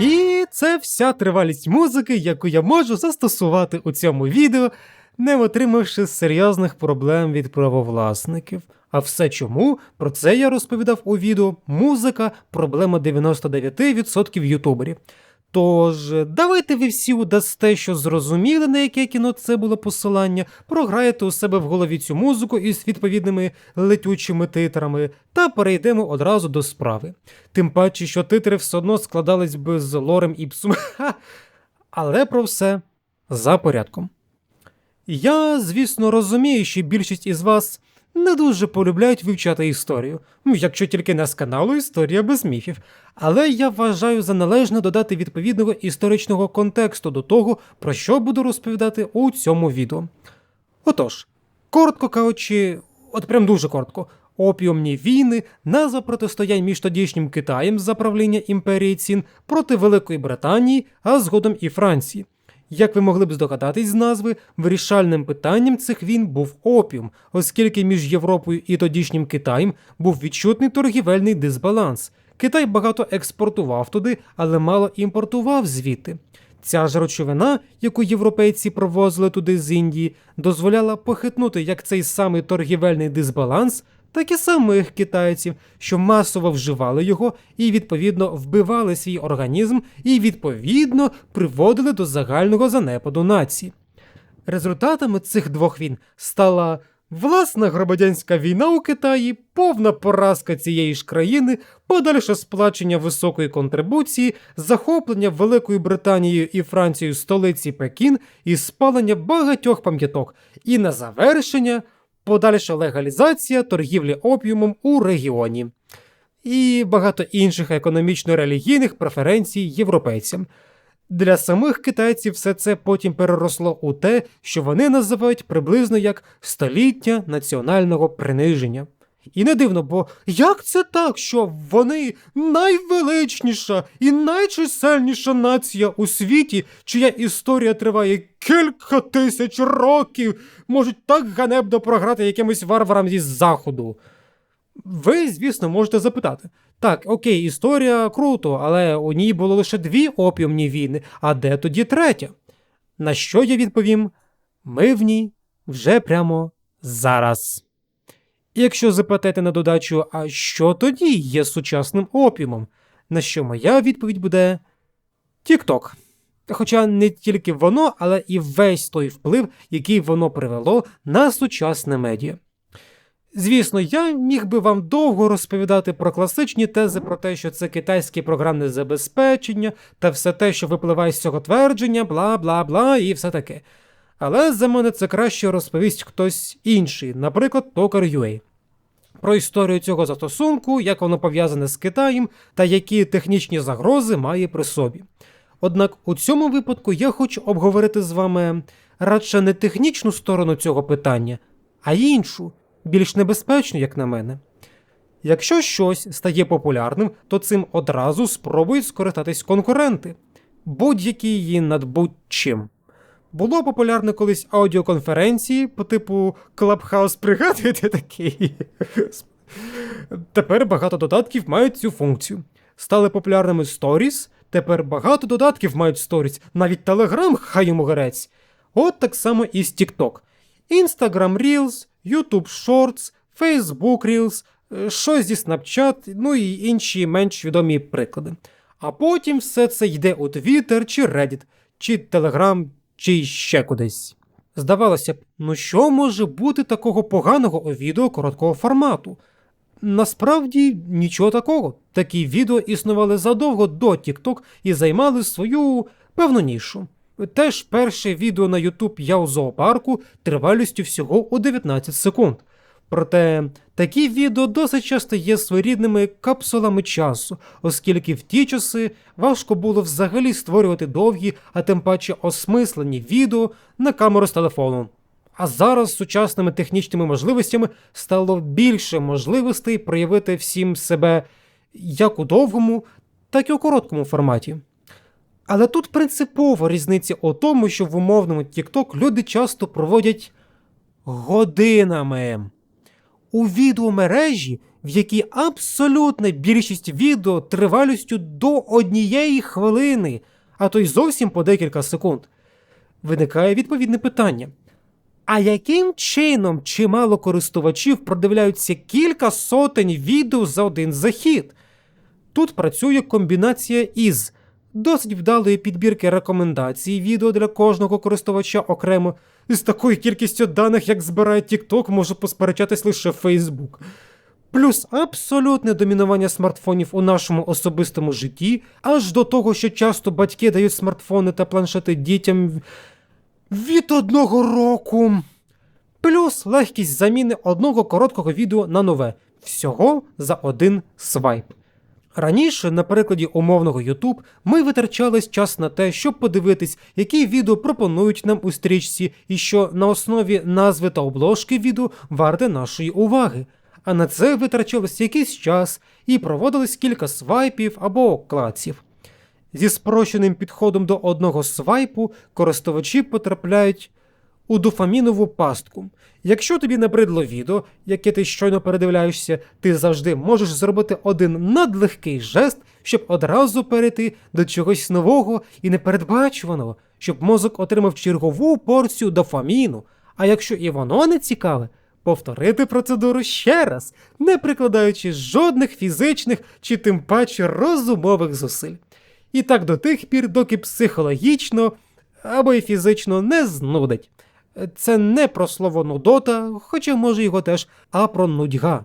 І це вся тривалість музики, яку я можу застосувати у цьому відео, не отримавши серйозних проблем від правовласників. А все чому? Про це я розповідав у відео Музика проблема 99% ютуберів. Тож, давайте ви всі удасте, що зрозуміли, на яке кіно це було посилання, програєте у себе в голові цю музику із відповідними летючими титрами, та перейдемо одразу до справи. Тим паче, що титри все одно складались би з лорем іпсум. Ха! Але про все за порядком. Я, звісно, розумію, що більшість із вас не дуже полюбляють вивчати історію, якщо тільки не з каналу Історія без міфів. Але я вважаю за належне додати відповідного історичного контексту до того, про що буду розповідати у цьому відео. Отож, коротко кажучи, от прям дуже коротко. Опіумні війни, назва протистоянь між тодішнім Китаєм за правління імперії Цін проти Великої Британії, а згодом і Франції. Як ви могли б здогадатись з назви, вирішальним питанням цих війн був опіум, оскільки між Європою і тодішнім Китаєм був відчутний торгівельний дисбаланс. Китай багато експортував туди, але мало імпортував звідти. Ця ж речовина, яку європейці провозили туди з Індії, дозволяла похитнути як цей самий торгівельний дисбаланс, так і самих китайців, що масово вживали його і відповідно вбивали свій організм, і відповідно приводили до загального занепаду нації. Результатами цих двох війн стала власна громадянська війна у Китаї, повна поразка цієї ж країни, подальше сплачення високої контрибуції, захоплення Великою Британією і Францією столиці Пекін і спалення багатьох пам'яток, і на завершення подальша легалізація торгівлі опіумом у регіоні. І багато інших економічно-релігійних преференцій європейцям. Для самих китайців все це потім переросло у те, що вони називають приблизно як століття національного приниження. І не дивно, бо як це так, що вони найвеличніша і найчисельніша нація у світі, чия історія триває кілька тисяч років, можуть так ганебно програти якимось варварам із заходу? Ви, звісно, можете запитати. Так, окей, історія круто, але у ній було лише дві опіумні війни, а де тоді третя? На що я відповім? Ми в ній вже прямо зараз. Якщо запитаєте на додачу, а що тоді є сучасним опіумом? На що моя відповідь буде TikTok. Хоча не тільки воно, але і весь той вплив, який воно привело на сучасне медіа. Звісно, я міг би вам довго розповідати про класичні тези про те, що це китайське програмне забезпечення та все те, що випливає з цього твердження, бла бла бла і все таке. Але за мене це краще розповість хтось інший, наприклад, Токар.ua. Про історію цього застосунку, як воно пов'язане з Китаєм та які технічні загрози має при собі. Однак у цьому випадку я хочу обговорити з вами радше не технічну сторону цього питання, а іншу більш небезпечно, як на мене. Якщо щось стає популярним, то цим одразу спробують скористатись конкуренти, будь-які її над будь-чим. Було популярне колись аудіоконференції по типу Clubhouse, пригадуєте такий. Тепер багато додатків мають цю функцію. Стали популярними Stories, тепер багато додатків мають Stories, навіть Telegram, хай йому горець. От так само і з TikTok. Instagram Reels, YouTube Shorts, Facebook Reels, е, щось зі Snapchat, ну і інші менш відомі приклади. А потім все це йде у Twitter чи Reddit, чи Telegram, чи ще кудись. Здавалося б, ну що може бути такого поганого у відео короткого формату? Насправді нічого такого. Такі відео існували задовго до TikTok і займали свою певну нішу. Теж перше відео на YouTube я у зоопарку тривалістю всього у 19 секунд. Проте такі відео досить часто є своєрідними капсулами часу, оскільки в ті часи важко було взагалі створювати довгі, а тим паче осмислені відео на камеру з телефону. А зараз з сучасними технічними можливостями стало більше можливостей проявити всім себе як у довгому, так і у короткому форматі. Але тут принципова різниця у тому, що в умовному TikTok люди часто проводять годинами. У відеомережі в якій абсолютна більшість відео тривалістю до однієї хвилини, а то й зовсім по декілька секунд. Виникає відповідне питання. А яким чином чимало користувачів продивляються кілька сотень відео за один захід? Тут працює комбінація із досить вдалої підбірки рекомендацій відео для кожного користувача окремо. З такою кількістю даних, як збирає TikTok, може посперечатись лише Facebook. Плюс абсолютне домінування смартфонів у нашому особистому житті, аж до того, що часто батьки дають смартфони та планшети дітям від одного року. Плюс легкість заміни одного короткого відео на нове. Всього за один свайп. Раніше, на прикладі умовного YouTube, ми витрачались час на те, щоб подивитись, які відео пропонують нам у стрічці, і що на основі назви та обложки відео варте нашої уваги. А на це витрачалось якийсь час і проводилось кілька свайпів або клаців. Зі спрощеним підходом до одного свайпу користувачі потрапляють у дофамінову пастку. Якщо тобі набридло відео, яке ти щойно передивляєшся, ти завжди можеш зробити один надлегкий жест, щоб одразу перейти до чогось нового і непередбачуваного, щоб мозок отримав чергову порцію дофаміну. А якщо і воно не цікаве, повторити процедуру ще раз, не прикладаючи жодних фізичних чи тим паче розумових зусиль. І так до тих пір, доки психологічно або й фізично не знудить. Це не про слово нудота, хоча може його теж, а про нудьга.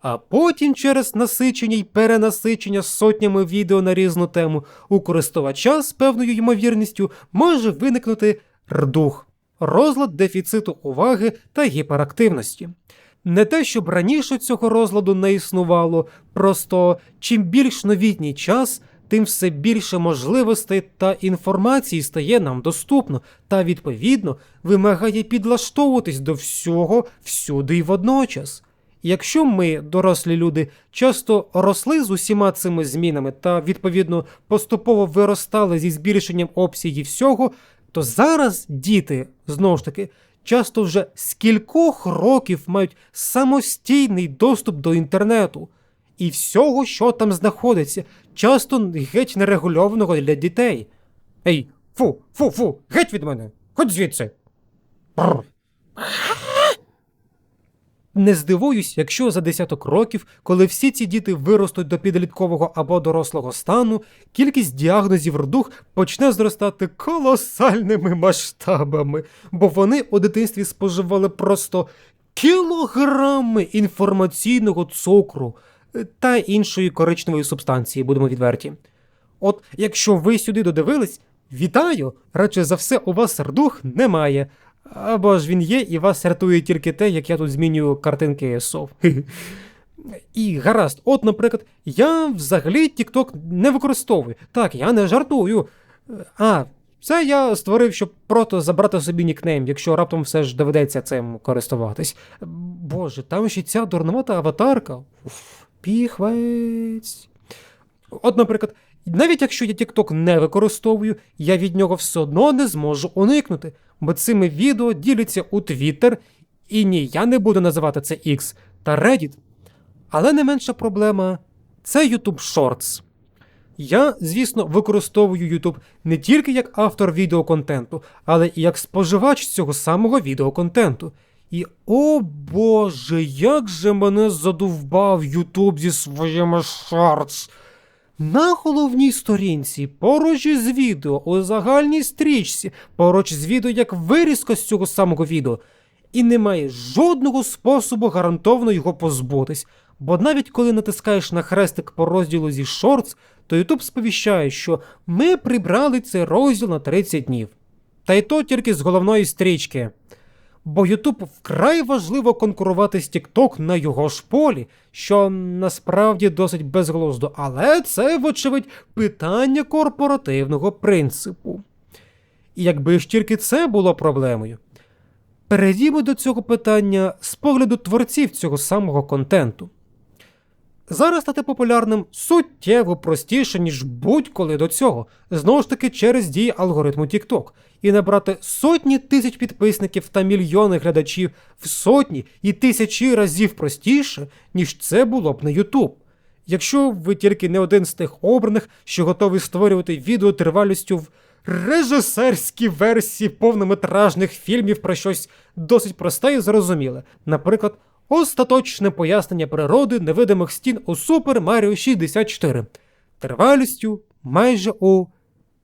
А потім через насичення й перенасичення сотнями відео на різну тему у користувача з певною ймовірністю може виникнути рдух, розлад дефіциту уваги та гіперактивності. Не те, щоб раніше цього розладу не існувало, просто чим більш новітній час, тим все більше можливостей та інформації стає нам доступно, та відповідно вимагає підлаштовуватись до всього всюди й водночас. Якщо ми, дорослі люди, часто росли з усіма цими змінами та відповідно поступово виростали зі збільшенням обсягів всього, то зараз діти знову ж таки часто вже з кількох років мають самостійний доступ до інтернету і всього, що там знаходиться, часто геть нерегульованого для дітей. Ей, фу, фу, фу, геть від мене, хоч звідси. Бррр. Не здивуюсь, якщо за десяток років, коли всі ці діти виростуть до підліткового або дорослого стану, кількість діагнозів рдух почне зростати колосальними масштабами, бо вони у дитинстві споживали просто кілограми інформаційного цукру та іншої коричневої субстанції, будемо відверті. От якщо ви сюди додивились, вітаю! Радше за все, у вас рдух немає. Або ж він є, і вас рятує тільки те, як я тут змінюю картинки сов. І гаразд, от, наприклад, я взагалі TikTok не використовую. Так, я не жартую. А, це я створив, щоб просто забрати собі нікнейм, якщо раптом все ж доведеться цим користуватись. Боже, там ще ця дурновата аватарка. Уф, піхвець. От, наприклад, навіть якщо я TikTok не використовую, я від нього все одно не зможу уникнути, бо цими відео діляться у Twitter, і ні, я не буду називати це X та Reddit. Але не менша проблема це YouTube Shorts. Я, звісно, використовую YouTube не тільки як автор відеоконтенту, але і як споживач цього самого відеоконтенту. І о Боже, як же мене задовбав YouTube зі своїми Shorts! На головній сторінці, поруч із відео, у загальній стрічці, поруч з відео як вирізка з цього самого відео, і немає жодного способу гарантовано його позбутись. Бо навіть коли натискаєш на хрестик по розділу зі Shorts, то YouTube сповіщає, що ми прибрали цей розділ на 30 днів. Та й то тільки з головної стрічки. Бо Ютуб вкрай важливо конкурувати з TikTok на його ж полі, що насправді досить безглуздо, але це, вочевидь, питання корпоративного принципу. І якби ж тільки це було проблемою. Перейдімо до цього питання з погляду творців цього самого контенту. Зараз стати популярним суттєво простіше, ніж будь-коли до цього, знову ж таки через дії алгоритму TikTok. І набрати сотні тисяч підписників та мільйони глядачів в сотні і тисячі разів простіше, ніж це було б на YouTube. Якщо ви тільки не один з тих обраних, що готовий створювати відео тривалістю в режисерській версії повнометражних фільмів про щось досить просте і зрозуміле, наприклад, остаточне пояснення природи невидимих стін у Super Mario 64, тривалістю майже у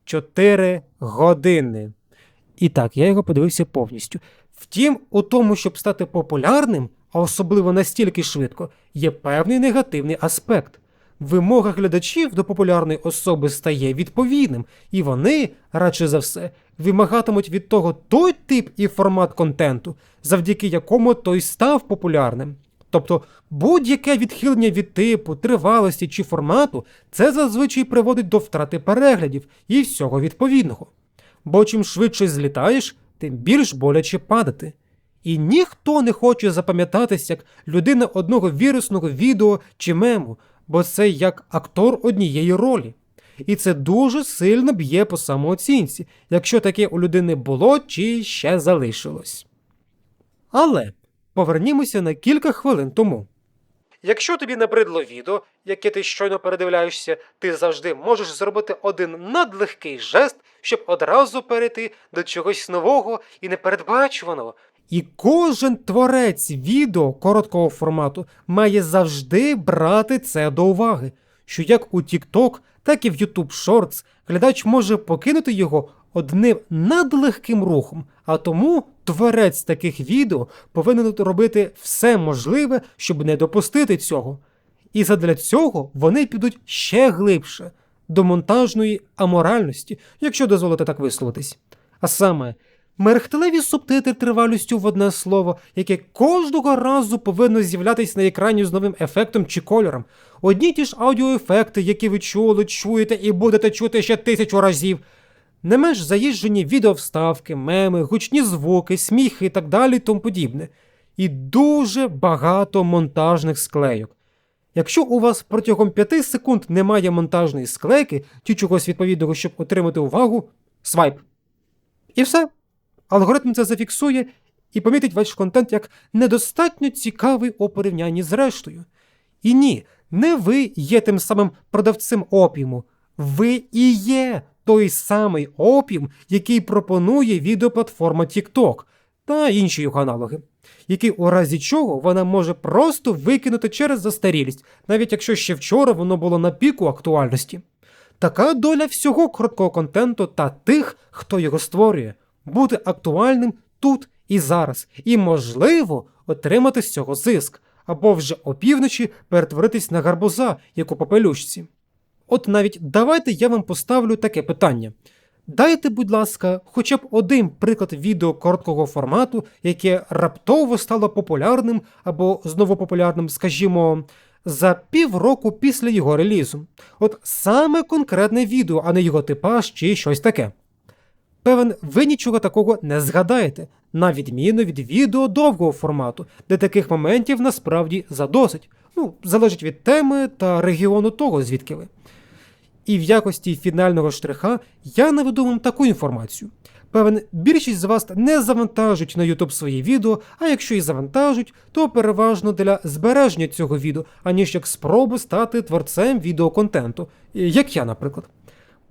4 години. І так, я його подивився повністю. Втім, у тому, щоб стати популярним, а особливо настільки швидко, є певний негативний аспект. Вимога глядачів до популярної особи стає відповідним, і вони, радше за все, вимагатимуть від того той тип і формат контенту, завдяки якому той став популярним. Тобто будь-яке відхилення від типу, тривалості чи формату це зазвичай приводить до втрати переглядів і всього відповідного. Бо чим швидше злітаєш, тим більш боляче падати. І ніхто не хоче запам'ятатись як людина одного вірусного відео чи мему, бо це як актор однієї ролі. І це дуже сильно б'є по самооцінці, якщо таке у людини було чи ще залишилось. Але повернімося на кілька хвилин тому. Якщо тобі набридло відео, яке ти щойно передивляєшся, ти завжди можеш зробити один надлегкий жест, щоб одразу перейти до чогось нового і непередбачуваного. І кожен творець відео короткого формату має завжди брати це до уваги, що як у TikTok, так і в YouTube Shorts глядач може покинути його одним надлегким рухом, а тому творець таких відео повинен робити все можливе, щоб не допустити цього. І задля цього вони підуть ще глибше до монтажної аморальності, якщо дозволити так висловитись. А саме мерехтливі субтитри тривалістю в одне слово, яке кожного разу повинно з'являтися на екрані з новим ефектом чи кольором. Одні ті ж аудіоефекти, які ви чули, чуєте і будете чути ще тисячу разів. Не менш заїжджені відеовставки, меми, гучні звуки, сміхи і так далі, тому подібне. І дуже багато монтажних склейок. Якщо у вас протягом 5 секунд немає монтажної склейки чи чогось відповідного, щоб отримати увагу, свайп. І все. Алгоритм це зафіксує і помітить ваш контент як недостатньо цікавий у порівнянні з рештою. І ні, не ви є тим самим продавцем опіуму. Ви і є той самий опіум, який пропонує відеоплатформа TikTok та інші його аналоги, який у разі чого вона може просто викинути через застарілість, навіть якщо ще вчора воно було на піку актуальності. Така доля всього короткого контенту та тих, хто його створює, бути актуальним тут і зараз, і, можливо, отримати з цього зиск, або вже опівночі перетворитись на гарбуза, як у попелюшці. От навіть давайте я вам поставлю таке питання. Дайте, будь ласка, хоча б один приклад відео короткого формату, яке раптово стало популярним або знову популярним, скажімо, за півроку після його релізу. От саме конкретне відео, а не його типаж чи щось таке. Певен, ви нічого такого не згадаєте, на відміну від відео довгого формату, де таких моментів насправді задосить. Ну, залежить від теми та регіону того, звідки ви. І в якості фінального штриха я наведу вам таку інформацію. Певен, більшість з вас не завантажуть на YouTube свої відео, а якщо і завантажуть, то переважно для збереження цього відео, аніж як спробу стати творцем відеоконтенту, як я, наприклад.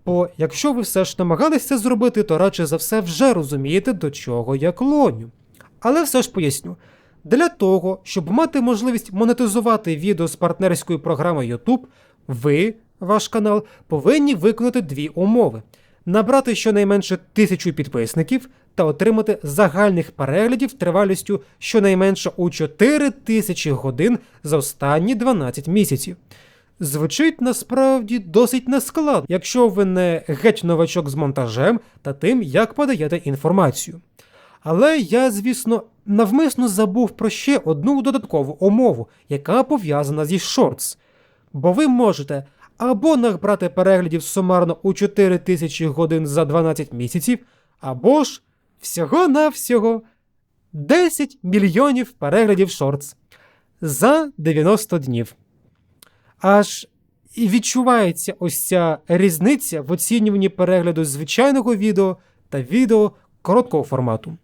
Бо якщо ви все ж намагалися зробити, то радше за все вже розумієте, до чого я клоню. Але все ж поясню. Для того, щоб мати можливість монетизувати відео з партнерської програми YouTube, ви, ваш канал, повинні виконати дві умови: набрати щонайменше тисячу підписників та отримати загальних переглядів тривалістю щонайменше у 4 тисячі годин за останні 12 місяців. Звучить насправді досить нескладно, якщо ви не геть новачок з монтажем та тим, як подаєте інформацію. Але я, звісно, навмисно забув про ще одну додаткову умову, яка пов'язана зі Shorts. Бо ви можете або набрати переглядів сумарно у 4 тисячі годин за 12 місяців, або ж всього-навсього 10 мільйонів переглядів Shorts за 90 днів. Аж і відчувається ось ця різниця в оцінюванні перегляду звичайного відео та відео короткого формату.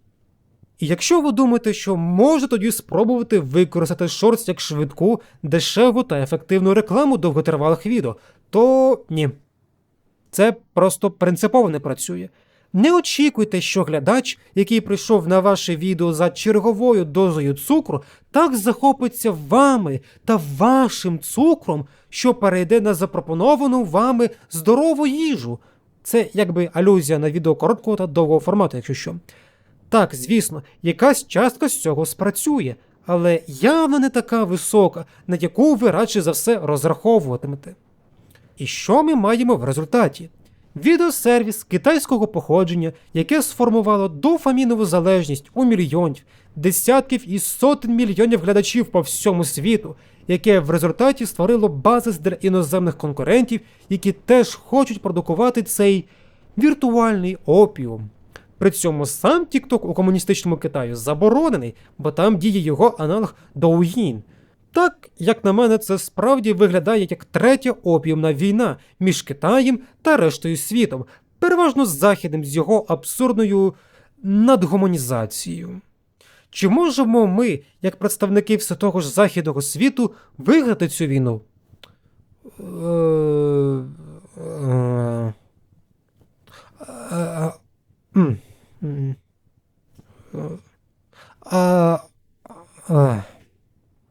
І якщо ви думаєте, що можна тоді спробувати використати шортс як швидку, дешеву та ефективну рекламу довготривалих відео, то ні. Це просто принципово не працює. Не очікуйте, що глядач, який прийшов на ваше відео за черговою дозою цукру, так захопиться вами та вашим цукром, що перейде на запропоновану вами здорову їжу. Це якби алюзія на відео короткого та довгого формату, якщо що. Так, звісно, якась частка з цього спрацює, але явно не така висока, на яку ви радше за все розраховуватимете. І що ми маємо в результаті? Відеосервіс китайського походження, яке сформувало дофамінову залежність у мільйонів, десятків і сотень мільйонів глядачів по всьому світу, яке в результаті створило базис для іноземних конкурентів, які теж хочуть продукувати цей віртуальний опіум. При цьому сам TikTok у комуністичному Китаї заборонений, бо там діє його аналог Douyin. Так, як на мене, це справді виглядає як третя опіумна війна між Китаєм та рештою світом, переважно з Західним з його абсурдною надгуманізацією. Чи можемо ми, як представники все того ж західного світу, виграти цю війну? Е, е, е, е, а,